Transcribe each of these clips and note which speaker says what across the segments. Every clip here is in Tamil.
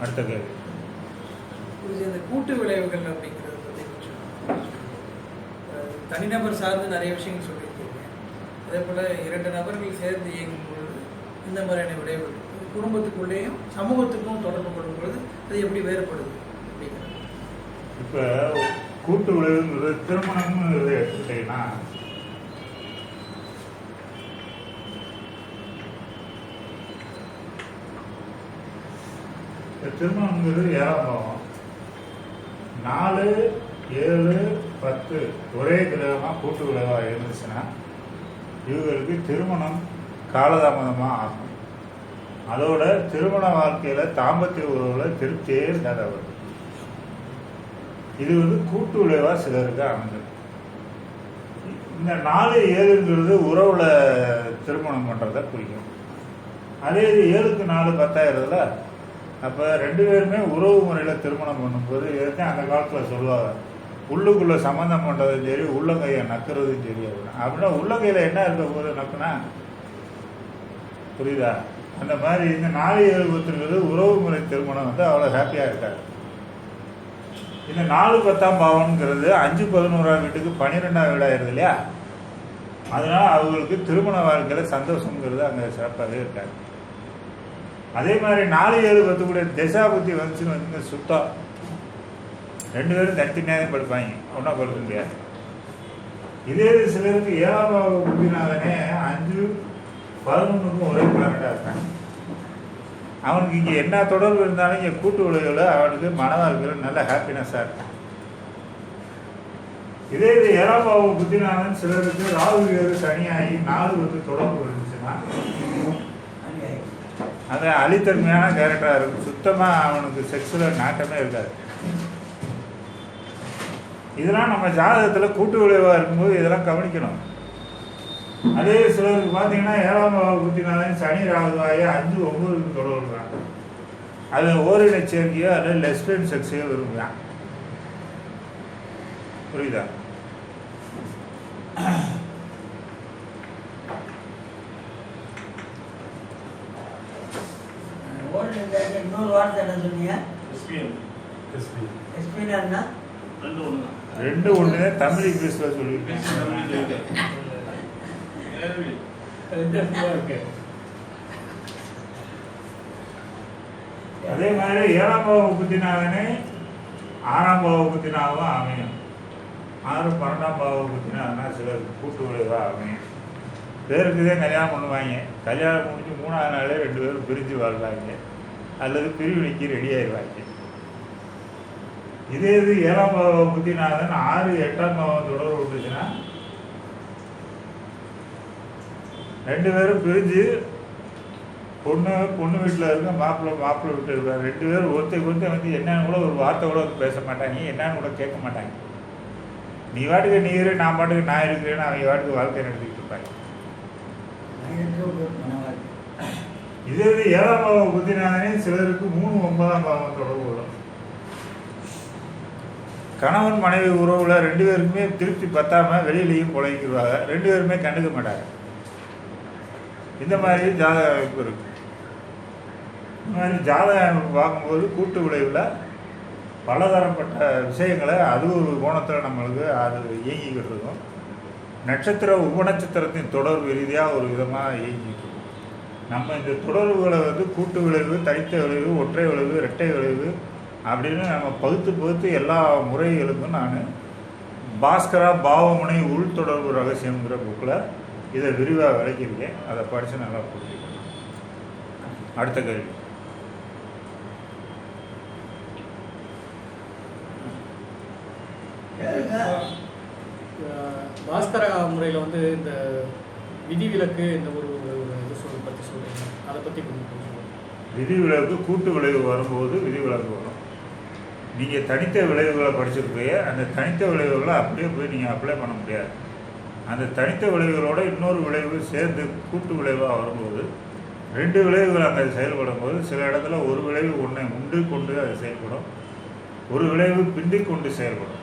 Speaker 1: அடுத்த கேள்வி.
Speaker 2: இந்த கூட்டு விளைவுகள் அப்படிங்கிறத பற்றி கொஞ்சம் அஹ், தனிநபர் சார்ந்து நிறைய விஷயங்கள் சொல்லியிருக்கீங்க. அதே போல் இரண்டு நபர்கள் சேர்ந்து இயங்கும் பொழுது இந்த மாதிரியான விளைவுகள் குடும்பத்துக்குள்ளேயும் சமூகத்துக்கும் தொடர்பு கொள்ளும் பொழுது அது எப்படி வேறுபடுது அப்படிங்கிறது.
Speaker 1: இப்போ கூட்டு விளைவுங்கிறது திருமணம்ங்கிறது எடுத்துக்கிட்டீங்கன்னா இந்த திருமணம்ங்கிறது ஏழாம் பாவம். நாலு ஏழு பத்து ஒரே கிரகமாக கூட்டு விளைவாக இருந்துச்சுன்னா இவங்களுக்கு திருமணம் காலதாமதமாக ஆகும். அதோட திருமண வாழ்க்கையில் தாம்பத்திய உறவில் திருப்தியே இருக்காது அவருக்கு இது. வந்து கூட்டு விளைவாக சிலருக்கு அமைஞ்சது. இந்த நாலு ஏழுங்கிறது உறவுல திருமணம் பண்ணுறத குறிக்கும். அதே இது ஏழுக்கு நாலு பத்தாயிரதுல அப்ப ரெண்டு பேருமே உறவு முறையில திருமணம் பண்ணும்போது இதுதான் அந்த காலத்துல சொல்லுவாங்க. உள்ளுக்குள்ள சம்மந்தம் பண்றதும் சரி உள்ளங்கையை நக்குறதும் சரி அப்படின்னா. உள்ளங்கையில் உள்ளங்கையில என்ன இருக்க போது நக்குனா? புரியுதா? அந்த மாதிரி இந்த நாலு ஏழு உறவு முறை திருமணம் வந்து அவ்வளோ ஹாப்பியாக இருக்காது. இந்த நாலு பத்தாம் பாவம்ங்கிறது அஞ்சு பதினோராம் வீட்டுக்கு பன்னிரெண்டாம் வீடாயிருது இல்லையா? அதனால் அவங்களுக்கு திருமண வாழ்க்கையில் சந்தோஷங்கிறது அங்கே சிறப்பாகவே இருக்காது. அதே மாதிரி நாலு ஏழு பத்து கூட திசா புத்தி வந்துச்சுன்னு வந்து சுத்தம். ரெண்டு பேரும் தனித்தனியாக தான் படுப்பாங்க. ஒன்றா படுக்க முடியாது. இதே இது சிலருக்கு ஏழாம் பாவ புத்தினாலனே அஞ்சு பதினொன்றுக்கும் ஒரே பிளானட்டாக இருக்காங்க. அவனுக்கு இங்கே என்ன தொடர்பு இருந்தாலும் இங்கே கூட்டு உலகில் அவனுக்கு மனவாழ்க்கையில் நல்ல ஹாப்பினஸ்ஸாக இருக்கும். இதே இது ஏழாம் பாவம் புத்தினாலன் சிலருக்கு ராகு வேறு சனியாகி நாலு வந்து தொடர்பு இருந்துச்சுன்னா அது அழித்தன்மையான கேரக்டராக இருக்கும். சுத்தமாக அவனுக்கு செக்ஸில் நாட்டமே இருக்காது. இதெல்லாம் நம்ம ஜாதகத்தில் கூட்டு விளைவாக இருக்கும்போது இதெல்லாம் கவனிக்கணும். அதே சிலருக்கு பார்த்தீங்கன்னா ஏழாம் பாவ சனி ராகுவாய அஞ்சு ஒம்பதுக்கு தொடர்றாங்க அது ஓரின சேர்க்கையோ அல்லது லெஸ்பியன் செக்ஸையோ விரும்புகிறான் புரியுதா?
Speaker 3: இன்னொரு வார்த்தை என்ன சொன்னீங்க?
Speaker 4: எஸ்பிஎம்
Speaker 3: எஸ்பின்னா
Speaker 4: ரெண்டு ஒன்று
Speaker 1: தமிழ் இங்கிலீஷில் சொல்லியிருக்கேன் அதே மாதிரி ஏழாம் பாவ புத்தினாலனே ஆறாம் பாவ புத்தினாவும் அமையும். ஆறு பன்னெண்டாம் பாவ புத்தினாலனா சிலருக்கு கூட்டு விளைவாக அமையும். பேருக்கு தான் கல்யாணம் பண்ணுவாங்க. கல்யாணம் முடிஞ்சு மூணாவது நாளே ரெண்டு பேரும் பிரிஞ்சு வாழ்வாங்க அல்லது பிரிவினைக்கு ரெடி ஆயிடுவாங்க இதே இது ஏழாம் பாவ புத்திநாதன் ஆறு எட்டாம் பாவம் தொடர்பு விட்டுச்சுன்னா ரெண்டு பேரும் பிரிஞ்சு பொண்ணு பொண்ணு வீட்டில் இருக்க மாப்பிள்ளை மாப்பிள்ளை வீட்டில் இருக்காரு ரெண்டு பேரும் ஒருத்தருக்கு ஒருத்தர் வந்து என்னன்னு கூட ஒரு வார்த்தை கூட வந்து பேச மாட்டாங்க. என்னன்னு கூட கேட்க மாட்டாங்க. நீ வாட்டுக்கு நீ இரு நான் பாட்டுக்கு நான் இருக்கிறேன்னு அவங்க வாட்டுக்கு வாழ்க்கை நடத்திக்கிட்டு இருப்பாங்க. இதிலிருந்து ஏழாம் பாவம் புத்திநாதனே சிலருக்கு மூணு ஒன்பதாம் பாவம் தொடர்பு வரும். கணவன் மனைவி உறவுல ரெண்டு பேருக்குமே திருப்தி பத்தாம வெளியிலையும் புழங்கிடுவாங்க ரெண்டு பேருமே கண்டுக்க மாட்டாங்க. இந்த மாதிரி ஜாதக அமைப்பு இருக்கு. இந்த மாதிரி ஜாதக அமைப்பு பார்க்கும்போது கூட்டு விளைவில் பலதரப்பட்ட விஷயங்களை அது ஒரு கோணத்தில் நம்மளுக்கு அது இயங்கிக்கிட்டு இருக்கும். நட்சத்திர உபநட்சத்திரத்தின் தொடர்பு ரீதியாக ஒரு விதமாக இயங்கிக்கிட்டு இருக்கும் நம்ம இந்த தொடர்புகளை வந்து கூட்டு விளைவு தனித்த விளைவு ஒற்றை விளைவு இரட்டை விளைவு அப்படின்னு நம்ம பகுத்து பகுத்து எல்லா முறைகளுக்கும் நான் பாஸ்கரா பாவமுனை உள் தொடர்பு ரகசியம்ங்கிற புக்கில் இதை விரிவாக விளக்கியிருக்கேன். அதை படித்து நல்லா புரிஞ்சுக்கணும். அடுத்த கேள்வி.
Speaker 2: பாஸ்கர முறையில் வந்து இந்த விதிவிலக்கு இந்த ஒரு பற்றி அதை பற்றி கொஞ்சம் விதி
Speaker 1: விளைவுக்கு கூட்டு விளைவு வரும்போது விதி விளைவு வரும். நீங்கள் தனித்த விளைவுகளை படிச்சிருப்பீங்க அந்த தனித்த விளைவுகளை அப்படியே போய் நீங்கள் அப்ளை பண்ண முடியாது. அந்த தனித்த விளைவுகளோட இன்னொரு விளைவு சேர்ந்து கூட்டு விளைவாக வரும்போது ரெண்டு விளைவுகள் அங்கே செயல்படும் போது சில இடத்துல ஒரு விளைவு ஒன்றை உண்டு கொண்டு அது செயல்படும். ஒரு விளைவு பிந்திக் கொண்டு செயல்படும்.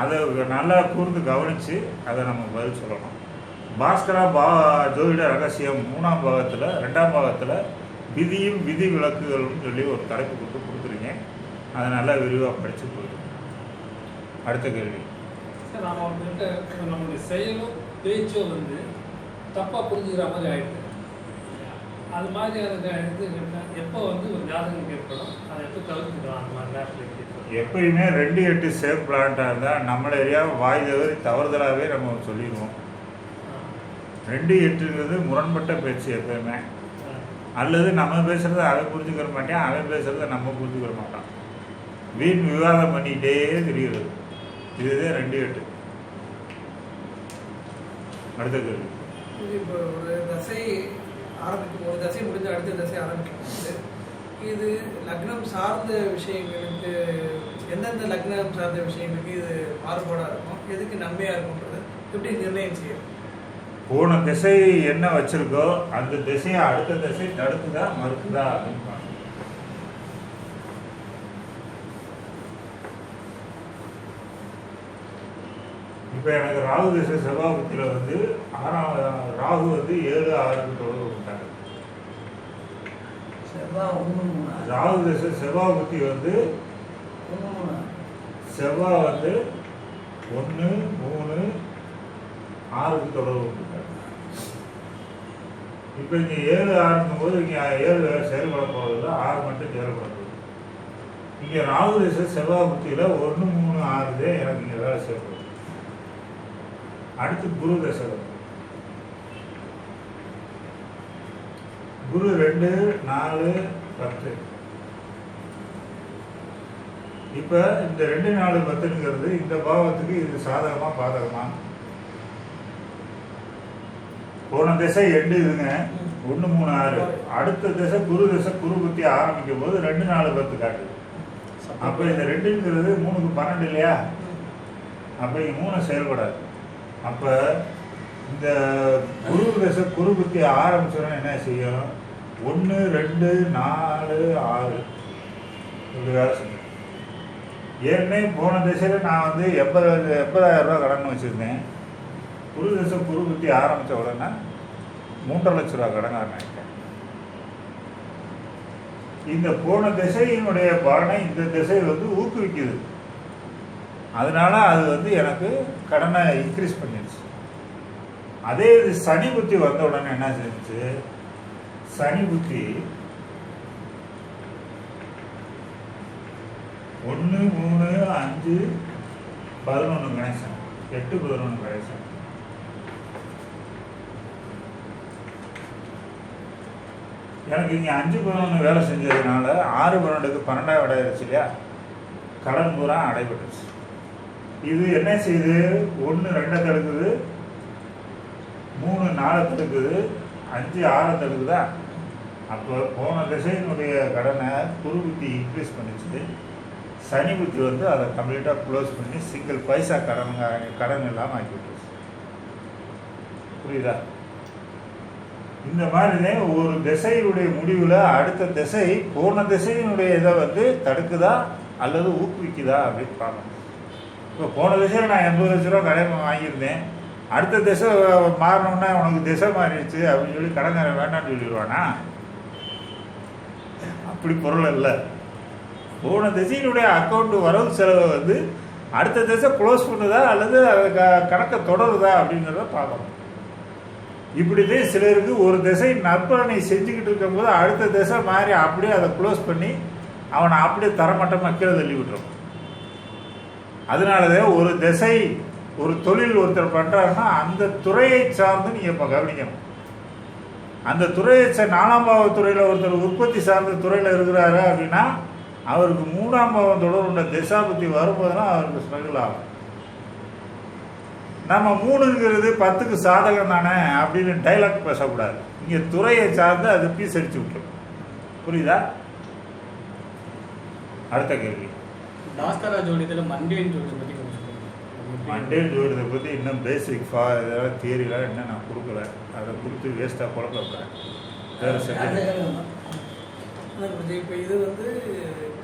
Speaker 1: அதை நல்லா கூர்ந்து கவனித்து அதை நம்ம பதில் சொல்லணும். பாஸ்கரா பா ஜோதிட ரகசியம் மூணாம் பாகத்தில் ரெண்டாம் பாகத்தில் விதியும் விதி விலக்குகளும் சொல்லி ஒரு தலைப்பு கொடுத்து கொடுத்துருங்க அதை நல்லா விரிவாக படித்து போயிடும். அடுத்த கேள்வி.
Speaker 5: சார் நாம அவர்கிட்ட நம்மளுடைய செயலோ பேச்சோ வந்து தப்பாக புரிஞ்சுக்கிற மாதிரி ஆயிடுது. அது மாதிரி அதுக்கு இது எப்போ வந்து ஒரு ஜாதகம் ஏற்படும் அதை எப்போ தவிர்த்துக்கலாம் அந்த மாதிரி நேரத்தில்
Speaker 1: எப்பயுமே ரெண்டு எட்டு சேஃப் பிளான்ட்டாக இருந்தால் நம்மள ஏரியாவை வாய் தவறி தவறுதலாகவே நம்ம சொல்லிடுவோம். ரெண்டு எட்டுங்கிறது முரண்பட்ட பேச்சு எப்பயுமே. அல்லது நம்ம பேசுகிறத அவன் புரிஞ்சுக்கிற மாட்டேன் அவன் பேசுகிறத நம்ம புரிஞ்சுக்கிற மாட்டான். வீண் விவாதம் பண்ணிகிட்டே தெரிகிறது இதுதான் ரெண்டு எட்டு. அடுத்த கேள்வி.
Speaker 2: இப்போ ஒரு தசை ஆரம்பிக்கும் ஒரு தசை முடிஞ்சு அடுத்த தசை ஆரம்பிக்கும் போது இது லக்னம் சார்ந்த விஷயங்களுக்கு எந்தெந்த லக்னம் சார்ந்த விஷயங்களுக்கு இது மாறுபாடாக இருக்கும்? எதுக்கு நன்மையாக இருக்கும்ன்றது எப்படி நிர்ணயம் செய்யும்
Speaker 1: போன திசை என்ன வச்சிருக்கோ அந்த திசையை அடுத்த திசை தடுக்குதா மறுக்குதா அப்படின்னு பார்க்கணும். இப்போ எனக்கு ராகு திசை செவ்வாபத்தியில் வந்து ஆறாம் ராகு வந்து ஏழு ஆறுக்கு தொடர்பு
Speaker 3: மூணு.
Speaker 1: ராகு திசை செவ்வாபுத்தி வந்து செவ்வாய் வந்து ஒன்று மூணு ஆறுக்கு தொடர்பு விட்டாங்க இப்போ இங்கே ஏழு ஆரம்பிக்கும் போது இங்கே ஏழு செயல்பட போகிறது ஆறு மட்டும் செயல்பட போகுது இங்கே ராகு தேச செவ்வாய் புத்தியில் ஒன்று மூணு ஆறு தான் எனக்கு இங்கே வேலை செய்யப்படுது அடுத்து குரு தசை குரு ரெண்டு நாலு பத்து. இப்போ இந்த ரெண்டு நாலு பத்துங்கிறது இந்த பாவத்துக்கு இது சாதகமாக பாதகமாக போன திசை எண்டு இதுங்க. ஒன்று மூணு ஆறு. அடுத்த திசை குரு திசை குரு புத்தி ஆரம்பிக்கும் போது ரெண்டு நாலு பத்து காட்டுது அப்போ இந்த ரெண்டுங்கிறது மூணுக்கு பன்னெண்டு இல்லையா? அப்போ இங்கே மூணு செயல்படாது. அப்போ இந்த குரு திசை குரு புத்தி ஆரம்பிச்சோன்னா என்ன செய்யும்? ஒன்று ரெண்டு நாலு ஆறு. இப்படி வேலை செய்யும். ஏற்கனவே போன திசையில் நான் வந்து எண்பது எண்பதாயிரம் ரூபா கடன் வச்சுருந்தேன். குரு தசை குரு புத்தி ஆரம்பித்த உடனே மூன்றரை லட்ச ரூபா கடன்காரன் ஆகிட்டேன் இந்த போன திசையினுடைய பலனை இந்த திசை வந்து ஊக்குவிக்குது. அதனால அது வந்து எனக்கு கடனை இன்க்ரீஸ் பண்ணிடுச்சு. அதே இது சனி புத்தி வந்த உடனே என்ன செஞ்சு சனி புத்தி ஒன்று மூணு அஞ்சு பதினொன்று கணேசன் எட்டு பதினொன்று கணேசன். எனக்கு இங்கே அஞ்சு பதினொன்று வேலை செஞ்சதுனால ஆறு பன்னெண்டுக்கு பன்னெண்டாவது விட இல்லையா? கடன் பூரா அடைபட்டுச்சு இது என்ன செய்யுது? ஒன்று ரெண்டை தடுக்குது. மூணு நாலு தடுக்குது. அஞ்சு ஆறை தடுக்குதா? அப்போ போன திசையினுடைய கடனை குரு புத்தி இன்க்ரீஸ் பண்ணிச்சு. சனி புத்தி வந்து அதை கம்ப்ளீட்டாக க்ளோஸ் பண்ணி சிங்கிள் பைசா கடன் கடன் இல்லாமல் ஆக்கிவிட்டுருச்சு. புரியுதா? இந்த மாதிரினே ஒரு திசையினுடைய முடிவில் அடுத்த திசை போன திசையினுடைய இதை வந்து தடுக்குதா அல்லது ஊக்குவிக்குதா அப்படின்னு பார்க்கணும். இப்போ போன திசையில் நான் எண்பது லட்ச ரூபா கடன் வாங்கியிருந்தேன். அடுத்த திசை மாறினோன்னா உனக்கு திசை மாறிடுச்சு அப்படின்னு சொல்லி கடன்காரன் வேண்டாம்னு சொல்லிடுவானா? அப்படி பொருள் இல்லை. போன திசையினுடைய அக்கௌண்ட் வரவு செலவை வந்து அடுத்த திசை க்ளோஸ் பண்ணுதா அல்லது அதை க கணக்கை தொடருதா அப்படிங்கிறத பார்க்கணும். இப்படிதான் சிலருக்கு ஒரு திசை நற்பலனை செஞ்சுக்கிட்டு இருக்கும்போது அடுத்த திசை மாறி அப்படியே அதை க்ளோஸ் பண்ணி அவனை அப்படியே தரமட்டமாக கீழே தள்ளி விட்டுரும். அதனாலதான் ஒரு திசை ஒரு தொழில் ஒருத்தர் பண்ணுறாருன்னா அந்த துறையை சார்ந்து நீங்கள் இப்போ கவனிக்கணும். அந்த துறையை ச நாலாம் பாவத்துறையில் ஒருத்தர் உற்பத்தி சார்ந்த துறையில் இருக்கிறாரு அப்படின்னா அவருக்கு மூணாம் பாவம் தொடர்புள்ள திசாபுத்தி வரும்போதுனா அவருக்கு ஸ்ட்ரகிள் ஆகும். நம்ம மூணுங்கிறது பத்துக்கு சாதகம் தானே அப்படின்னு டைலாக் பேசக்கூடாது. இங்கே துறையை சார்ந்து அது பீஸ் அடிச்சு விட்டுரும். புரியுதா? அடுத்த கேள்வி.
Speaker 6: பாஸ்கரா ஜோடியத்தில் மண்டேன்னு ஜோடியை பற்றி கொஞ்சம் சொல்லுங்க.
Speaker 1: மண்டே ஜோடிதை பற்றி இன்னும் பேசிக் ஃபா இதெல்லாம் தியரிலாம் இன்னும் நான் கொடுக்கல. அதை கொடுத்து வேஸ்ட்டாக குழப்ப போகிறேன் வேறு
Speaker 2: குருஜி, இப்போ இது வந்து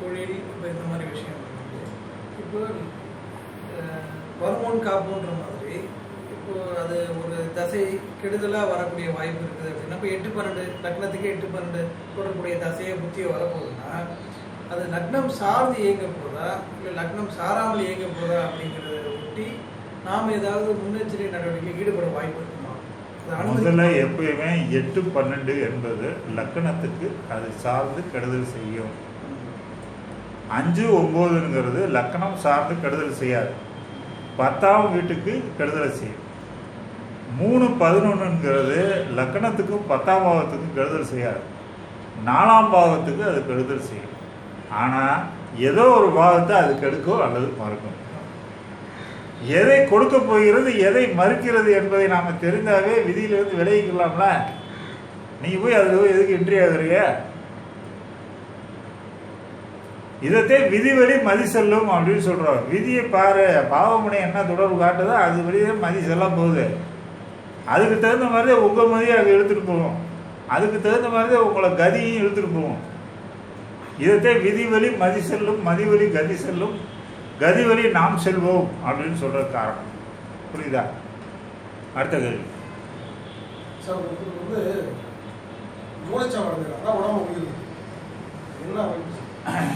Speaker 2: தொழில் இப்போ இந்த மாதிரி விஷயம் இப்போ வருமுன் காப்புன்ற மாதிரி இப்போ அது ஒரு தசை கெடுதலாக வரக்கூடிய வாய்ப்பு இருக்குது அப்படின்னா இப்போ எட்டு பன்னெண்டு லக்னத்துக்கு எட்டு பன்னெண்டு தொடர்புடைய தசையை புத்தியை வரப்போகுதுன்னா அது லக்னம் சார்ந்து இயங்க போதா இல்லை லக்னம் சாராமல் இயங்க போதா அப்படிங்கிறத ஒட்டி நாம் ஏதாவது முன்னெச்சரிக்கை நடவடிக்கை ஈடுபட வாய்ப்பு இருக்குமா?
Speaker 1: முதல்ல எப்பயுமே எட்டு பன்னெண்டு என்பது லக்கணத்துக்கு அது சார்ந்து கெடுதல் செய்யும். அஞ்சு ஒம்போதுங்கிறது லக்கணம் சார்ந்து கெடுதல் செய்யாது. பத்தாம் வீட்டுக்கு கெடுதலை செய்யும். மூணு பதினொன்றுங்கிறது லக்கணத்துக்கும் பத்தாம் பாவத்துக்கும் கெடுதல் செய்யாது. நாலாம் பாவத்துக்கு அது கெடுதல் செய்யும். ஆனால் ஏதோ ஒரு பாவத்தை அது கெடுக்கும் அல்லது மறுக்கும் எதை கொடுக்க போகிறது எதை மறுக்கிறது என்பதை நாம் தெரிந்தாவே விதியிலிருந்து விலகிக்கலாம்ல? நீங்கள் போய் அதில் போய் எதுக்கு இன்ட்ரி ஆகுறீங்க? இதைத்தே விதிவழி மதி செல்லும் அப்படின்னு சொல்கிறோம் விதியை பாரு பாவமுனை என்ன தொடர்பு காட்டுதோ அது வழியே மதி செல்ல போகுது. அதுக்கு தகுந்த மாதிரி தான் உங்கள் மதியை அது எடுத்துகிட்டு போகும் அதுக்கு தகுந்த மாதிரி தான் உங்களை கதியும் எடுத்துகிட்டு போகும் இதைத்தே விதிவழி மதி செல்லும் மதிவழி கதி செல்லும் கதி வழி நாம் செல்வோம் அப்படின்னு சொல்கிறது காரணம். புரியுதா? அடுத்த கேள்வி.
Speaker 7: வந்து மூளைச்சாவு அடைஞ்சிடும் அதான் உடம்பு என்ன அமைப்பு சார்?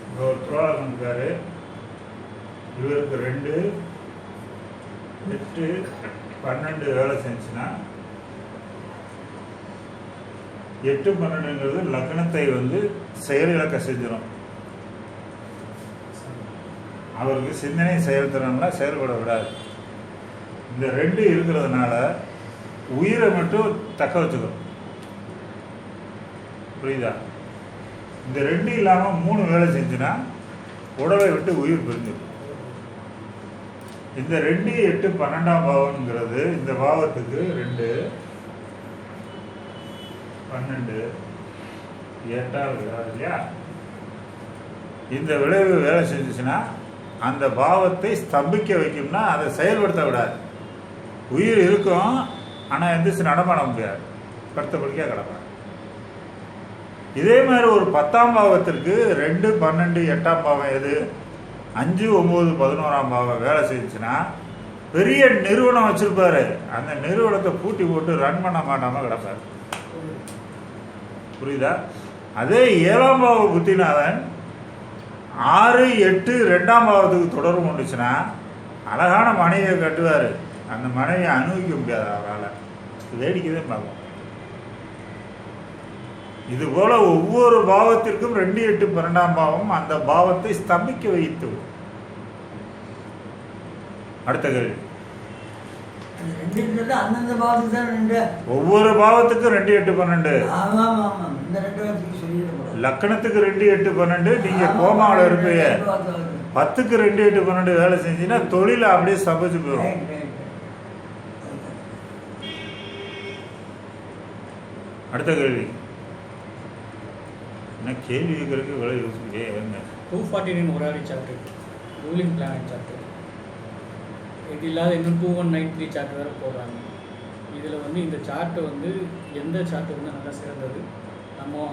Speaker 1: இங்க ஒரு துரோகம் இருக்காரு. இவருக்கு ரெண்டு எட்டு பன்னெண்டு வேலை செஞ்சுன்னா எட்டு பன்னெண்டுங்கிறது லக்னத்தை வந்து செயலிழக்க செஞ்சிடும் அவருக்கு சிந்தனை செயல்திறன்லாம் செயல்பட விடாது. இந்த ரெண்டு இருக்கிறதுனால உயிரை மட்டும் தக்க வச்சுக்கும் புரியுதா? இந்த ரெண்டு இல்லாமல் மூணு வேலை செஞ்சுன்னா உடலை விட்டு உயிர் பிரிஞ்சிடும் இந்த ரெண்டு எட்டு பன்னெண்டாம் பாவம்ங்கிறது இந்த பாவத்துக்கு ரெண்டு பன்னெண்டு எட்டாவது இல்லையா? இந்த விளைவு வேலை செஞ்சுச்சுன்னா அந்த பாவத்தை ஸ்தம்பிக்க வைக்கும்னா அதை செயல்படுத்த விடாது. உயிர் இருக்கும் ஆனால் எந்திரிச்சு நடமாட முடியாது. படுத்த படிக்க கிடப்பாங்க. இதே மாதிரி ஒரு பத்தாம் பாவத்திற்கு ரெண்டு பன்னெண்டு எட்டாம் பாவம் எது? அஞ்சு ஒம்பது பதினோராம் பாவம் வேலை செஞ்சுச்சுன்னா பெரிய நிறுவனம் வச்சுருப்பாரு. அந்த நிறுவனத்தை பூட்டி போட்டு ரன் பண்ண மாட்டாமல் கிடப்பார். புரியுதா? அதே ஏழாம் பாவ புத்திநாதன் ஆறு எட்டு ரெண்டாம் பாவத்துக்கு தொடர்பு கொண்டுச்சுன்னா அழகான மனைவியை கட்டுவார். அந்த மனைவியை அனுபவிக்க முடியாது அவரால். வேடிக்கை தான் பார்க்கும் இது போல ஒவ்வொரு பாவத்திற்கும் ரெண்டு எட்டு பன்னெண்டாம் பாவம் அந்த பாவத்தை ஸ்தம்பிக்க வைத்து. அடுத்த கேள்வி. ஒவ்வொரு பாவத்துக்கும் ரெண்டு எட்டு பன்னெண்டு. லக்கணத்துக்கு ரெண்டு எட்டு பன்னெண்டு நீங்க கோமாவில் இருப்பீங்க. பத்துக்கு ரெண்டு எட்டு பன்னெண்டு வேலை செஞ்சீங்கன்னா தொழில அப்படியே சபைச்சு போயிடும். அடுத்த கேள்வி. என்ன கேள்வி கேட்கறதுக்கு விலை யோசிக்கிறே என்ன?
Speaker 6: டூ ஃபார்ட்டி நைன் ஒராரி சாப்டர் ரூலிங் பிளானட் சாப்டர் இது இல்லாத இன்னும் two one nine three chart வேறு போடுறாங்க. இதில் வந்து இந்த சார்ட்டு வந்து எந்த சார்ட்டு வந்து நல்லா சிறந்தது? நம்ம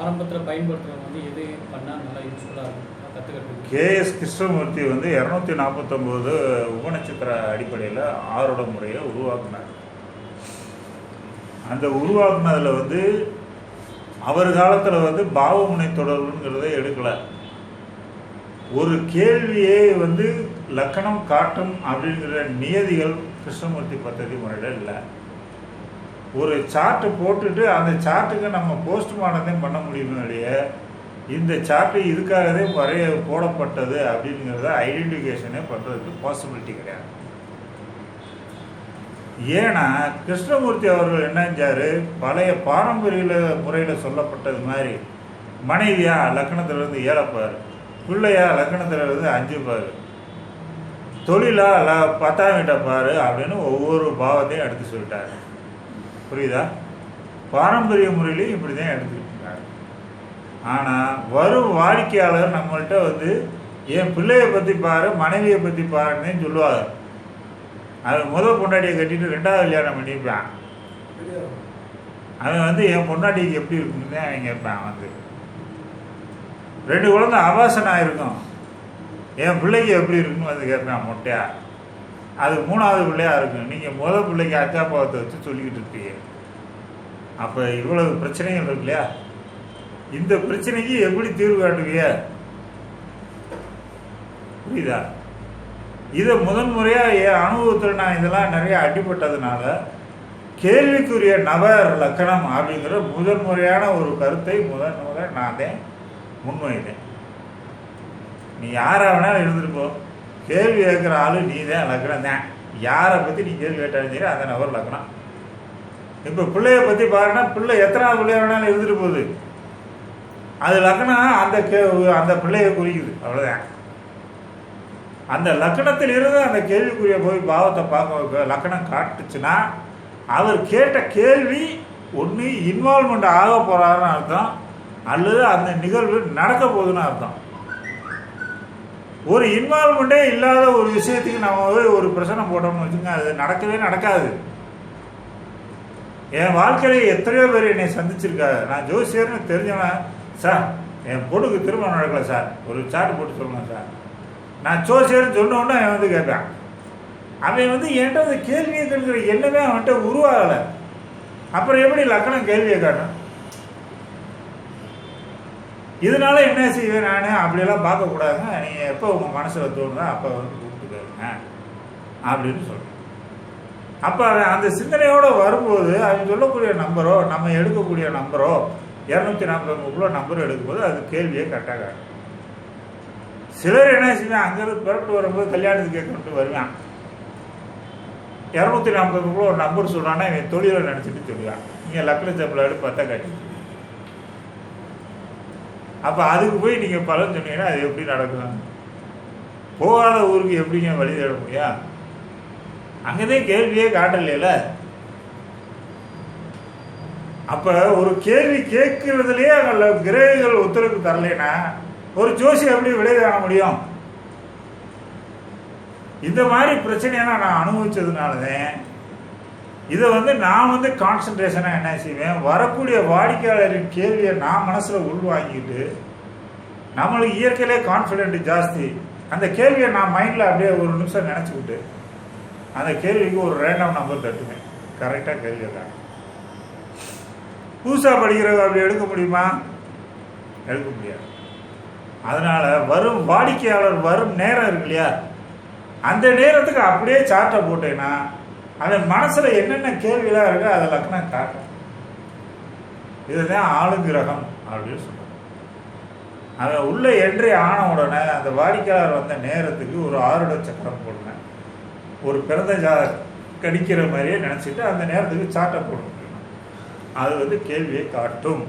Speaker 6: ஆரம்பத்தில் பயன்படுத்துகிறவங்க வந்து எது பண்ணால் நல்லா யூஸ்ஃபுல்லாக இருக்கும்? கற்றுக்கிறதுக்கு
Speaker 1: கேஎஸ் கிருஷ்ணமூர்த்தி வந்து இரநூத்தி நாற்பத்தொம்போது உபநட்சத்திர அடிப்படையில் ஆரோட முறையை உருவாக்குனார். அந்த உருவாக்குனதில் வந்து அவர் காலத்தில் வந்து பாவமுனை தொடர்புங்கிறத எடுக்கலை. ஒரு கேள்வியே வந்து லக்கணம் காட்டும் அப்படிங்கிற நியதிகள் கிருஷ்ணமூர்த்தி பத்ததி முறையில் இல்லை. ஒரு சார்ட்டு போட்டுட்டு அந்த சார்ட்டுக்கு நம்ம போஸ்ட்மார்ட்டத்தையும் பண்ண முடியுமே இந்த சார்ட்டு இதுக்காகவே வரைய போடப்பட்டது அப்படிங்கிறத ஐடென்டிஃபிகேஷனே பண்ணுறதுக்கு பாசிபிலிட்டி கிடையாது. ஏன்னா கிருஷ்ணமூர்த்தி அவர்கள் என்ன செஞ்சார்? பழைய பாரம்பரிய முறையில் சொல்லப்பட்டது மாதிரி மனைவியா லக்கணத்திலிருந்து ஏழப்பார் பிள்ளையா லக்கணத்திலிருந்து அஞ்சு பார் தொழிலா ல பத்தாம் வீட்டை பாரு அப்படின்னு ஒவ்வொரு பாவத்தையும் எடுத்து சொல்லிட்டாரு. புரியுதா? பாரம்பரிய முறையிலையும் இப்படி தான் எடுத்துக்கிட்டு ஆனால் வரும் வாடிக்கையாளர் நம்மள்கிட்ட வந்து என் பிள்ளையை பற்றி பாரு மனைவியை பற்றி பாருன்னு சொல்லுவாங்க அவன் முதல் பொண்டாட்டியை கட்டிட்டு ரெண்டாவது கல்யாணம் பண்ணியிருப்பான். அவன் வந்து என் பொண்டாட்டிக்கு எப்படி இருக்குன்னு தான் அவன் கேட்பான் வந்து. ரெண்டு குழந்தை அபாசனாக இருக்கும். என் பிள்ளைக்கு எப்படி இருக்குன்னு வந்து கேட்பான் மொட்டையா. அது மூணாவது பிள்ளையா இருக்கும். நீங்கள் முதல் பிள்ளைக்கு அக்கா பாவத்தை வச்சு சொல்லிக்கிட்டு இருப்பீங்க. அப்போ இவ்வளவு பிரச்சனைகள் இருக்கு இல்லையா? இந்த பிரச்சனைக்கு எப்படி தீர்வு காட்டுவீங்க? புரியுதா? இதை முதன் முறையாக என் அனுபவத்தில் நான் இதெல்லாம் நிறைய அடிபட்டதுனால கேள்விக்குரிய நபர் லக்கணம் அப்படிங்கிற முதன் முறையான ஒரு கருத்தை முதன் முறை நான் தான் முன்வைத்தேன். நீ யாராக வேணாலும் இருந்துட்டு கேள்வி கேட்குற ஆளு நீ தான் லக்கணம் தான். யாரை பற்றி நீ கேள்வி கேட்டாலும் சரி அந்த நபர் லக்கணம். இப்போ பிள்ளைய பற்றி பாருன்னா பிள்ளை எத்தனாவது பிள்ளைய வேணாலும் இருந்துட்டு போகுது. அது லக்கணம் அந்த கே அந்த பிள்ளைய குறிக்குது. அவ்வளோதான் அந்த லக்கணத்தில் இருந்து அந்த கேள்விக்குரிய போய் பாவத்தை பார்க்க லக்கணம் காட்டுச்சுன்னா அவர் கேட்ட கேள்வி ஒன்று இன்வால்மெண்ட் ஆக போகிறாருன்னு அர்த்தம். அல்லது அந்த நிகழ்வு நடக்க போகுதுன்னு அர்த்தம். ஒரு இன்வால்மெண்ட்டே இல்லாத ஒரு விஷயத்துக்கு நம்ம போய் ஒரு பிரச்சனை போட்டோம்னு வச்சுக்கோங்க அது நடக்கவே நடக்காது. என் வாழ்க்கையில எத்தனையோ பேர் என்னை சந்திச்சிருக்காரு நான் ஜோசியர்னு தெரிஞ்சவன் சார் என் பொண்ணுக்கு திருமணம் நடக்கல சார். ஒரு சாட்டு போட்டு சொல்லுங்க சார். நான் ஜோசியர்னு சொன்ன அவன் வந்து கேட்பான் அவன் வந்து என்கிட்ட வந்து கேள்வியை கேட்கிற எண்ணமே அவன்கிட்ட உருவாகலை. அப்புறம் எப்படி லக்கணம் கேள்வியை காட்டும் இதனால என்ன செய்வேன் நான்? அப்படியெல்லாம் பார்க்கக்கூடாதுங்க. நீங்கள் எப்போ உங்கள் மனசில் தோணுதோ அப்போ வந்து கூப்பிட்டுக்கோங்க அப்படின்னு சொல்கிறேன் அப்போ அந்த சிந்தனையோடு வரும்போது அவன் சொல்லக்கூடிய நம்பரோ நம்ம எடுக்கக்கூடிய நம்பரோ இரநூத்தி நாற்பது நம்பர் எடுக்கும்போது அது கேள்வியே கரெக்டாக காட்டும் சிலர் என்ன செய்வேன் அங்கேருந்து புரட்டு வரும்போது கல்யாணத்துக்கு கேட்கணுட்டு வருவான். இரநூத்தி நாற்பதுக்குள்ள ஒரு நம்பர் சொல்கிறான்னா இவன் தொழிலை நினச்சிட்டு சொல்லுவான். நீங்கள் லக்ன சம்பளம் பார்த்தா காட்டி அப்போ அதுக்கு போய் நீங்கள் பலன் சொன்னீங்கன்னா அது எப்படி நடக்கும்? போகாத ஊருக்கு எப்படிங்க வழி தேட முடியும்? அங்கேதான் கேள்வியே காட்டலையில. அப்போ ஒரு கேள்வி கேட்கறதுலேயே அங்க கிரகங்கள் ஒத்துழைப்பு தரலைன்னா ஒரு ஜோசி எப்படி விடை காண முடியும்? இந்த மாதிரி பிரச்சனையெல்லாம் நான் அனுபவிச்சதுனாலதான் இதை வந்து நான் வந்து கான்சன்ட்ரேஷனாக என்ன செய்வேன்? வரக்கூடிய வாடிக்கையாளரின் கேள்வியை நான் மனசில் உள்வாங்கிட்டு நம்மளுக்கு இயற்கையிலே கான்ஃபிடென்ட் ஜாஸ்தி. அந்த கேள்வியை நான் மைண்டில் அப்படியே ஒரு நிமிஷம் நினச்சிக்கிட்டு அந்த கேள்விக்கு ஒரு ரேண்டம் நம்பர் தட்டுவேன். கரெக்டாக கேள்வி தான் புதுசாக படிக்கிறவங்க அப்படி எடுக்க முடியுமா? எடுக்க முடியாது. அதனால் வரும் வாடிக்கையாளர் வரும் நேரம் இருக்கு இல்லையா? அந்த நேரத்துக்கு அப்படியே சார்ட்டை போட்டேன்னா அவன் மனசில் என்னென்ன கேள்விலாம் இருக்கோ அதை லக்னம் காட்டும் இதுதான் ஆளுங்கிரகம் அப்படின்னு சொல்லுவாங்க அவன் உள்ளே என்ட்ரி ஆன உடனே அந்த வாடிக்கையாளர் வந்த நேரத்துக்கு ஒரு ஆறுட சக்கரம் போடுவேன் ஒரு பிறந்த ஜா கடிக்கிற மாதிரியே நினச்சிட்டு அந்த நேரத்துக்கு சாட்டை போடணும் அது வந்து கேள்வியை காட்டும்.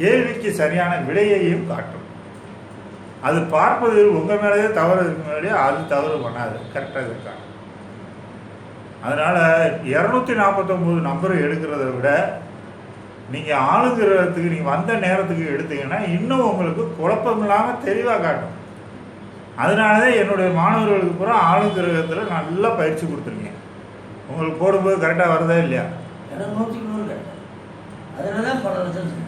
Speaker 1: கேள்விக்கு சரியான விடையையும் காட்டும். அது பார்ப்பது உங்கள் மேலேயே தவறு இருக்கு மேலேயே அது தவறு பண்ணாது. கரெக்டாக இருக்காங்க அதனால் இரநூத்தி நாற்பத்தொம்போது நம்பரை எடுக்கிறத விட நீங்கள் ஆளுங்கிறதுக்கு நீங்கள் வந்த நேரத்துக்கு எடுத்தீங்கன்னா இன்னும் உங்களுக்கு குழப்பம் இல்லாமல் தெளிவாக காட்டும். அதனால தான் என்னுடைய மாணவர்களுக்கு பூரா ஆளுங்கிரகத்தில் நல்லா பயிற்சி கொடுத்துருக்கேன் உங்களுக்கு போடும்போது கரெக்டாக வருதா இல்லையா?
Speaker 3: எனக்கு நூற்றுக்கு நூறு தான் பல லட்சம்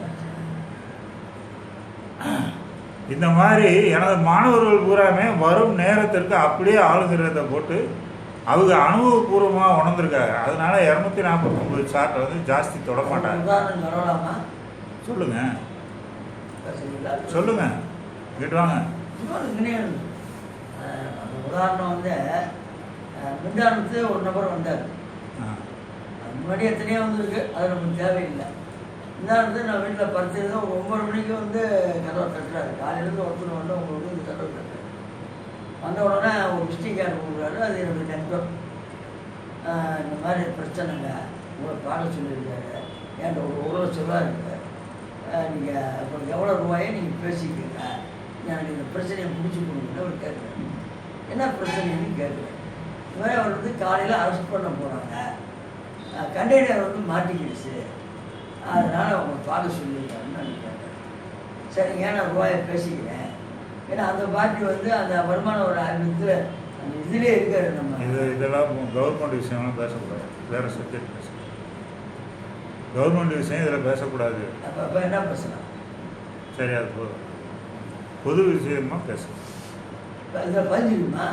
Speaker 1: இந்த மாதிரி எனது மாணவர்கள் பூராமே வரும் நேரத்திற்கு அப்படியே ஆளுங்கிறத போட்டு அவங்க அனுபவபூர்வமாக உணர்ந்திருக்காங்க. அதனால இரநூத்தி நாற்பத்தொம்பது சார்ட்டை வந்து ஜாஸ்தி தொட மாட்டாங்க. சொல்லுங்க? சொல்லுங்க. இங்கிட்டு வாங்க.
Speaker 3: உதாரணம் வந்து அஹ், மின்டானத்து ஒரு நபர் வந்தார். முன்னாடி எத்தனையோ வந்திருக்கு. அது நமக்கு தேவையில்லை. மின்டானத்து நான் வீட்டில் படுத்திருந்தேன். ஒரு ஒன்பது மணிக்கு வந்து கதவை தட்டுறாரு. காலையிலேருந்து ஒருத்தர் வந்து உங்களுக்கு வந்து கதவை தட்டுறாரு. வந்த உடனே ஒரு மிஸ்டேக் யார் கொடுக்குறாரு? அது என்னுடைய நண்பர். இந்த மாதிரி பிரச்சனைங்க உங்களை பாட சொல்லியிருக்காரு. என்கிட்ட ஒரு ஒரு லட்ச ரூபா இருக்கு நீங்கள் இப்போ எவ்வளோ ரூபாயை நீங்கள் பேசிக்கிறீங்க எனக்கு இந்த பிரச்சனையை முடிச்சு கொடுங்கன்னு அவர் கேட்குறாரு. என்ன பிரச்சனைன்னு கேட்குறேன் இந்த மாதிரி அவர் வந்து காலையில் அரெஸ்ட் பண்ண போகிறாங்க கண்டெய்னர் வந்து மாட்டிக்கிடுச்சு. அதனால் அவங்க பார்க்க சொல்லியிருக்காருன்னு நான் கேட்டேன் சரிங்க நான் ரூபாயை பேசிக்கிறேன்? ஏன்னா அந்த பார்ட்டி வந்து அந்த வருமான ஒரு இதில் அந்த இதுலேயே இருக்காரு நம்ம.
Speaker 1: இது இதெல்லாம் கவர்மெண்ட் விஷயம்லாம் பேசக்கூடாது. வேறு சப்ஜெக்ட் பேச கவர்மெண்ட் விஷயம் இதில் பேசக்கூடாது.
Speaker 3: அப்போ என்ன பேசலாம்?
Speaker 1: சரி அது போதும். பொது விஷயமா
Speaker 3: இப்போ இதில் பதிஞ்சிருக்குமா?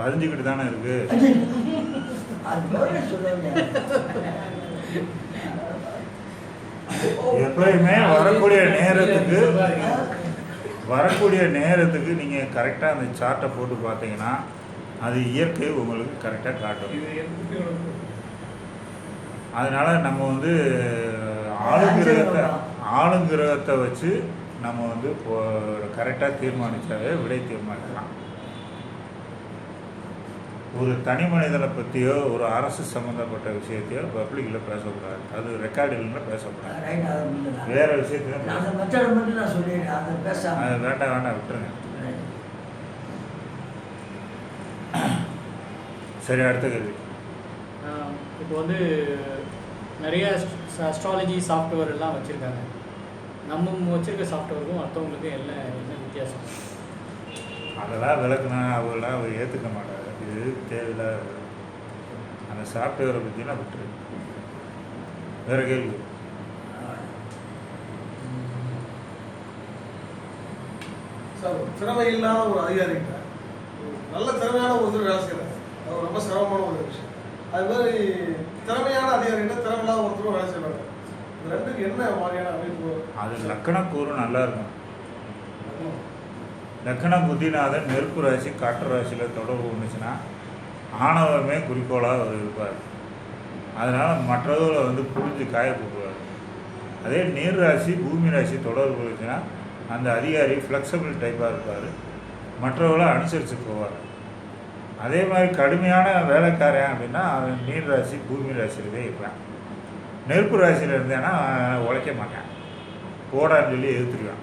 Speaker 1: பதிஞ்சுக்கிட்டு தானே இருக்குது
Speaker 3: அது சொல்லுங்க.
Speaker 1: எப்பயுமே வரக்கூடிய நேரத்துக்கு வரக்கூடிய நேரத்துக்கு நீங்கள் கரெக்டாக அந்த சார்ட்டை போட்டு பார்த்தீங்கன்னா அது இயற்கை உங்களுக்கு கரெக்டாக காட்டும். அதனால நம்ம வந்து ஆளுங்கிரகத்தை ஆளுங்கிரகத்தை வச்சு நம்ம வந்து கரெக்டாக தீர்மானிச்சாவே விடை தீர்மானிக்கலாம். ஒரு தனி மனிதனை பற்றியோ ஒரு அரசு சம்மந்தப்பட்ட விஷயத்தையோ பப்ளிக்கில் பேசக்கூடாது. அது ரெக்கார்டுகளில் பேசக்கூடாது. வேற விஷயத்தையும்
Speaker 3: அதை
Speaker 1: வேண்டாம் வேண்டாம் விட்டுருங்க. சரி அடுத்த கேள்வி.
Speaker 6: இப்போ வந்து நிறைய அஸ்ட்ராலஜி சாஃப்ட்வேர் எல்லாம் வச்சுருக்காங்க. நம்ம வச்சுருக்க சாஃப்ட்வேருக்கும் மற்றவங்களுக்கும் என்ன என்ன வித்தியாசம்?
Speaker 1: அதெல்லாம் விளக்குனா அவங்களாம் அவர் ஏற்றுக்க மாட்டாங்க. இது தேவையில்லாத. அந்த சாஃப்ட்வேரை பற்றினா விட்டுரு. வேற கேள்வி?
Speaker 7: திறமை இல்லாத ஒரு ஒரு நல்ல திறமையான ஒருத்தர் வேலை செய்யறாரு அது ரொம்ப சிரமமான ஒரு விஷயம். அது மாதிரி திறமையான அதிகாரிகிட்ட திறமை இல்லாத ஒருத்தரும் வேலை இந்த ரெண்டுக்கு என்ன மாதிரியான அமைப்பு
Speaker 1: அது லக்கண கூறு நல்லா இருக்கும். லக்கண புத்திநாதன் நெருப்பு ராசி காற்று ராசியில் தொடர்பு இருந்துச்சுன்னா ஆணவமே குறிக்கோளாக அவர் இருப்பார். அதனால் மற்றவர்களை வந்து புரிஞ்சு காயப்படுவார் அதே நீர் ராசி பூமி ராசி தொடர்பு இருந்துச்சுன்னா அந்த அதிகாரி ஃப்ளெக்சபிள் டைப்பாக இருப்பார். மற்றவர்களை அனுசரித்து போவார். அதே மாதிரி கடுமையான வேலைக்காரன் அப்படின்னா அவன் நீர் ராசி பூமி ராசியிலே இருப்பான். நெருப்பு ராசியில் இருந்தேன்னா உழைக்க மாட்டான். போடான்னு சொல்லி எதிர்த்துருவான்.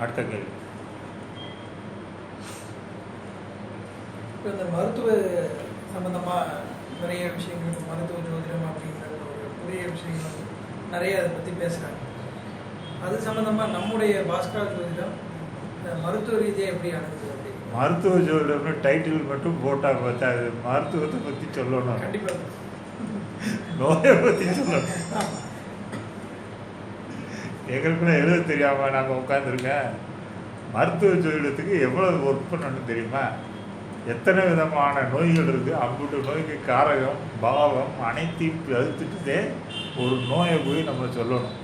Speaker 1: அடுத்த கேள்வி.
Speaker 2: இப்போ இந்த மருத்துவ சம்பந்தமாக நிறைய விஷயங்கள் மருத்துவ ஜோதிடம் அப்படிங்கிற ஒரு புதிய விஷயங்கள் நிறைய அதை பற்றி பேசுகிறாங்க அது சம்மந்தமாக நம்முடைய பாஸ்கரா ஜோதிடம் இந்த மருத்துவ ரீதியாக எப்படி அணுகுது
Speaker 1: மருத்துவ ஜோதிடம்னு டைட்டில் மட்டும் போட்டால் பார்த்தா அது மருத்துவத்தை பற்றி சொல்லணும்.
Speaker 2: கண்டிப்பாக
Speaker 1: நோயை பற்றி சொல்லணும். எங்களுக்குள்ள எழுத தெரியாமல் நாங்கள் உட்காந்துருக்கேன் மருத்துவ ஜோதிடத்துக்கு எவ்வளோ ஒர்க் பண்ணணும் தெரியுமா? எத்தனை விதமான நோய்கள் இருக்குது அம்புட்டு நோய்க்கு காரகம் பாவம் அனைத்தையும் எழுத்துட்டுதே ஒரு நோயை போய் நம்ம சொல்லணும்.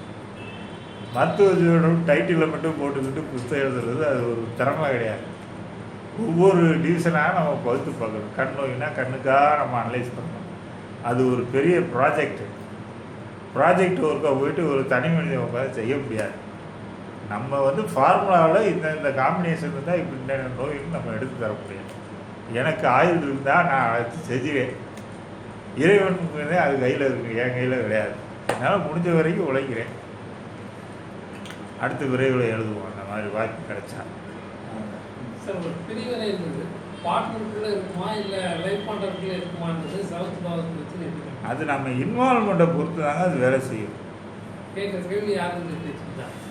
Speaker 1: மருத்துவ ஜோதிடம் டைட்டிலை மட்டும் போட்டுக்கிட்டு புத்தகம் எழுதுறது அது ஒரு திறமை கிடையாது. ஒவ்வொரு டிவிஷனாக நம்ம பகுத்து பார்க்கணும். கண் நோய்னா கண்ணுக்காக நம்ம அனலைஸ் பண்ணணும். அது ஒரு பெரிய ப்ராஜெக்ட் ப்ராஜெக்ட் ஒர்க்காக போயிட்டு ஒரு தனி மனித உட்காந்து செய்ய முடியாது. நம்ம வந்து ஃபார்முலாவில் இந்த இந்த காம்பினேஷன் இருந்தால் இப்படி இந்த நோயின்னு நம்ம எடுத்து தர முடியும். எனக்கு ஆயுள் இருந்தால் நான் அழைச்சி செஞ்சுவேன். இறைவனுக்கு அது கையில் இருக்கு என் கையில் கிடையாது. என்னால் முடிஞ்ச வரைக்கும் உழைக்கிறேன். அடுத்து விரைவில் எழுதுவோம். அந்த மாதிரி வாய்ப்பு கிடைச்சா.
Speaker 5: சார் ஒரு பிரிவினை இருந்தது பார்ட்னருக்குள்ள இருக்குமா இல்லை லைஃப் பார்ட்னருக்குள்ள இருக்குமான்றது சவுத் வச்சு இருக்கு
Speaker 1: அது நம்ம இன்வால்மெண்ட்டை பொறுத்து தாங்க அது வேலை செய்யும்.
Speaker 5: கேட்குற கேள்வி யாருன்னு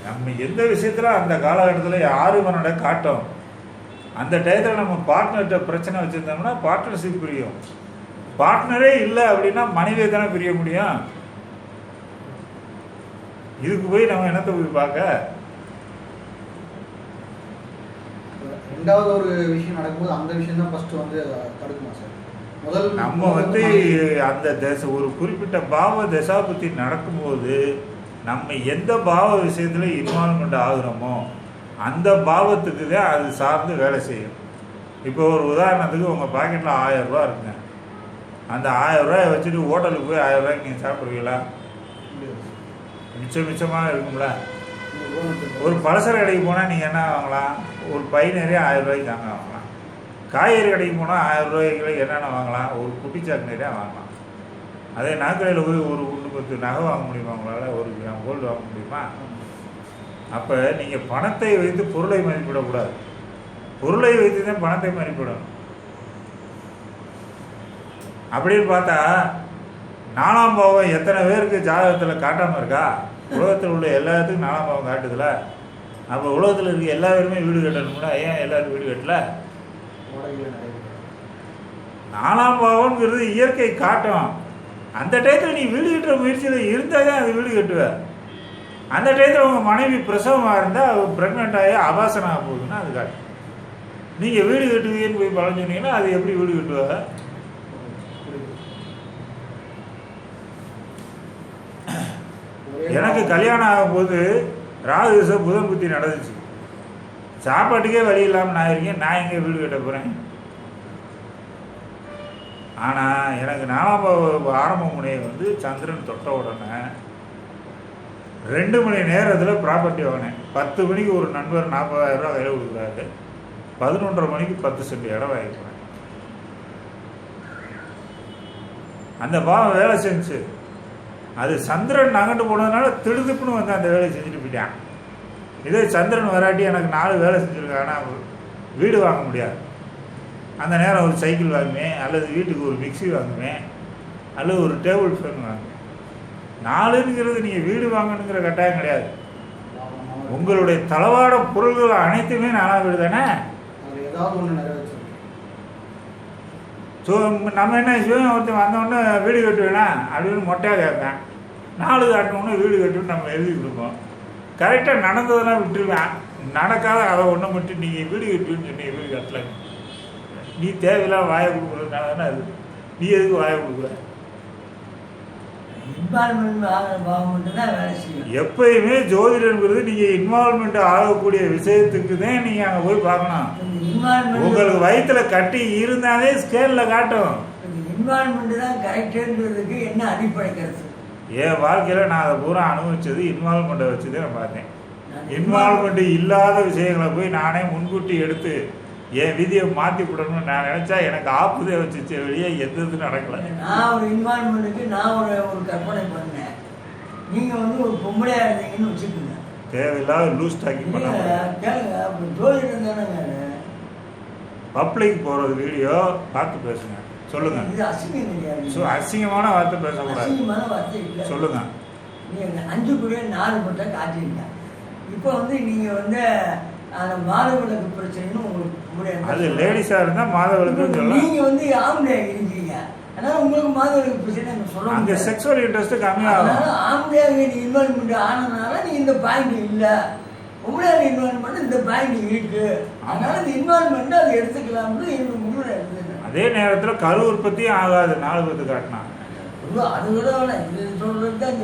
Speaker 1: நம்ம எந்த விஷயத்தில் அந்த காலகட்டத்தில் யாருமனோட காட்டும்? அந்த டயத்தில் நம்ம பார்ட்னர்கிட்ட பிரச்சனை வச்சுருந்தோம்னா பார்ட்னர்ஷிப் பிரியும். பார்ட்னரே இல்லை அப்படின்னா மனைவியை தானே பிரிய முடியும்? இதுக்கு போய் நம்ம என்னத்தை போய் பார்க்க?
Speaker 8: ரெண்டாவது ஒரு விஷயம் நடக்கும்போது அந்த விஷயம் தான் ஃபர்ஸ்ட் வந்து தடுக்குமா சார்? முதல்
Speaker 1: நம்ம வந்து அந்த தசை ஒரு குறிப்பிட்ட பாவ தசாபுத்தி நடக்கும்போது நம்ம எந்த பாவ விஷயத்துல இன்வால்மெண்ட் ஆகுறோமோ அந்த பாவத்துக்கு தான் அது சார்ந்து வேலை செய்யும். இப்போ ஒரு உதாரணத்துக்கு உங்கள் பாக்கெட்டில் ஆயிரம் ரூபா இருக்குங்க. அந்த ஆயிரம் ரூபாயை வச்சுட்டு ஹோட்டலுக்கு போய் ஆயிரம் ரூபாய்க்கு நீங்கள் சாப்பிடுவீங்களா? மிச்சம் மிச்சமாக இருக்கும்ல. ஒரு பலசர கடைக்கு போனால் நீங்கள் என்ன வாங்கலாம்? ஒரு பை நிறைய ஆயிரம் ரூபாய்க்கு தாங்க வாங்கலாம். காய்கறி கடைக்கு போனால் ஆயிரம் ரூபாய்க்கு என்னென்ன வாங்கலாம்? ஒரு குட்டிச்சாக்கு நிறையா வாங்கலாம். அதே நாக்கடையில் போய் ஒரு ஒன்று பத்து நகை வாங்க முடியுமா உங்களால்? ஒரு கிராம் கோல்டு வாங்க முடியுமா? அப்போ நீங்கள் பணத்தை வைத்து பொருளை மதிப்பிடக்கூடாது. பொருளை வைத்து தான் பணத்தை மதிப்பிடணும். அப்படின்னு பார்த்தா நாலாம் பாவம் எத்தனை பேருக்கு ஜாதகத்தில் காட்டாமல் இருக்கா? உலகத்தில் உள்ள எல்லாத்துக்கும் நாலாம் பாவம் காட்டுதுல? அப்போ உலகத்தில் இருக்க எல்லா பேருமே வீடு கட்டணும்னா ஏன் எல்லாரும் வீடு கட்டல? நாலாம் பாவம்ங்கிறது இயற்கை காட்டும். அந்த டயத்தில் நீ வீடு கட்டுற முயற்சியில் இருந்தால் தான் அது வீடு கட்டுவ. அந்த டயத்தில் உங்கள் மனைவி பிரசவமாக இருந்தால் ப்ரெக்னென்ட் ஆகி அபாசனம் ஆக போகுதுன்னா அது காட்டும். நீங்கள் வீடு கட்டுவீங்கன்னு போய் பலன் சொன்னீங்கன்னா அது எப்படி வீடு கட்டுவாங்க
Speaker 8: புரியுது. ஒரே
Speaker 1: எனக்கு கல்யாணம் ஆகும்போது ராகு திசை புதன் புத்தி நடந்துச்சு. சாப்பாட்டுக்கே வழி இல்லாமல் நான் இருக்கேன் நான் எங்கே வீடு கட்ட போகிறேன் ஆனால் எனக்கு நாலாம் ஆரம்ப முனையை வந்து சந்திரன் தொட்ட உடனே ரெண்டு மணி நேரத்தில் ப்ராப்பர்ட்டி வாங்கினேன். பத்து மணிக்கு ஒரு நண்பர் நாற்பதாயிரம் ரூபா கையில் கொடுக்குறாரு. பதினொன்றரை மணிக்கு பத்து சென்ட் இடம் வாங்கிக்கிறேன் அந்த பாவம் வேலை செஞ்சு அது சந்திரன் நகண்டு போனதுனால திடுதுப்புன்னு வந்து அந்த வேலையை செஞ்சுட்டு போயிட்டான். இதே சந்திரன் வராட்டி எனக்கு நாலு வேலை செஞ்சுருக்கேன் ஆனால் வீடு வாங்க முடியாது. அந்த நேரம் ஒரு சைக்கிள் வாங்குவேன் அல்லது வீட்டுக்கு ஒரு மிக்ஸி வாங்குவேன் அல்லது ஒரு டேபிள் ஃபேன் வாங்குவேன். நாலுங்கிறது நீங்கள் வீடு வாங்கணுங்கிற கட்டாயம் கிடையாது. உங்களுடைய தளவாட பொருள்கள் அனைத்துமே நானாக வீடு தானே?
Speaker 8: ஏதாவது ஒன்று நிறைவேற்றிருக்கு
Speaker 1: ஸோ நம்ம என்ன சிவன் ஒருத்தன் வந்தோடனே வீடு கட்டுவேனா? அப்படின்னு மொட்டையாக கேட்பேன். நாலு காட்டணுன்னு வீடு கட்டுன்னு நம்ம எழுதி கொடுப்போம். கரெக்டாக நடந்ததெல்லாம் விட்டுருவேன். நடக்காத அதை ஒன்றை மட்டும் நீங்கள் வீடு கட்டுவேன்னு சொன்னீங்க வீடு கட்டலை நீ தேவையில்லாம் வாயை கொடுக்குறதுனால தானே அது. நீ எதுக்கு வாயை கொடுக்குற?
Speaker 3: இன்வால்மெண்ட் ஆகிற பாவம் மட்டும் தான் வேலை செய்யும்.
Speaker 1: எப்பயுமே ஜோதிடங்கிறது நீங்கள் இன்வால்மெண்ட் ஆகக்கூடிய விஷயத்துக்கு தான் நீங்கள் அங்கே போய் பார்க்கணும்.
Speaker 3: இன்வால்மெண்ட்
Speaker 1: உங்களுக்கு வயிற்றுல கட்டி இருந்தாலே ஸ்கேலில் காட்டும்.
Speaker 3: இன்வால்மெண்ட் தான் கரெக்டுன்றதுக்கு என்ன அடிப்படை கருத்து?
Speaker 1: என் வாழ்க்கையில் நான் அதை பூரா அனுபவிச்சது இன்வால்மெண்ட்டை வச்சு தான் நான் பார்த்தேன். இன்வால்மெண்ட் இல்லாத விஷயங்களை போய் நானே முன்கூட்டி எடுத்து என் விதியை மாற்றி விடணும்னு நான் நினச்சா எனக்கு ஆப்புதே வச்சுச்சு வெளியே எந்த இது நடக்கல.
Speaker 3: நான் ஒரு இன்வால்மெண்ட்டுக்கு நான் ஒரு ஒரு கற்பனை பண்ணேன். நீங்க வந்து ஒரு பொம்பளையா இருந்தீங்கன்னு வச்சுக்கோங்க.
Speaker 1: தேவையில்லாத லூஸ் டாக்கிங் பண்ண
Speaker 3: நீங்க கேளுங்க அப்ப ஜோதிடம் தானேங்க
Speaker 1: பப்ளிக் போகிறது வீடியோ பார்த்து பேசுங்க. சொல்லுங்க. ஸோ அசிங்கமான வார்த்தை பேசக்கூடாது.
Speaker 3: அசிங்கமான வார்த்தை இல்லை.
Speaker 1: சொல்லுங்க.
Speaker 3: நீங்க அஞ்சு குடியே நாலு மட்டும் காட்டிருங்க. இப்போ வந்து நீங்க வந்து அந்த மாதவிலக்கு பிரச்சனைன்னு உங்களுக்கு
Speaker 1: அது லேடிஸாக இருந்தால் மாதவளுக்குன்னு சொல்லலாம்.
Speaker 3: நீங்க வந்து ஆம்பளையா இருக்கீங்க. அதனால உங்களுக்கு மாதவிலக்கு பிரச்சனை எனக்கு சொல்ல
Speaker 1: அங்கே
Speaker 3: முடியாது.
Speaker 1: செக்ஸுவல் இன்ட்ரெஸ்ட் கம்மியாகும்.
Speaker 3: அதனால ஆம்பளையாக நீ இன்வால்மெண்ட் ஆனதுனால நீ இந்த பாயிண்ட் இல்ல. பொம்பளையாக இன்வால்மெண்ட் இந்த பாயிண்ட் இருக்கு. அதனால இந்த இன்வால்மெண்ட் அதை எடுத்துக்கலாம்னு முடிவில் எடுத்துக்கிறேன்
Speaker 1: அதே நேரத்தில் கரு உற்பத்தியும் ஆகாது நாலு பேர்த்து காட்டினா.
Speaker 3: அது கூட வேணாம். இது சொல்றது தான்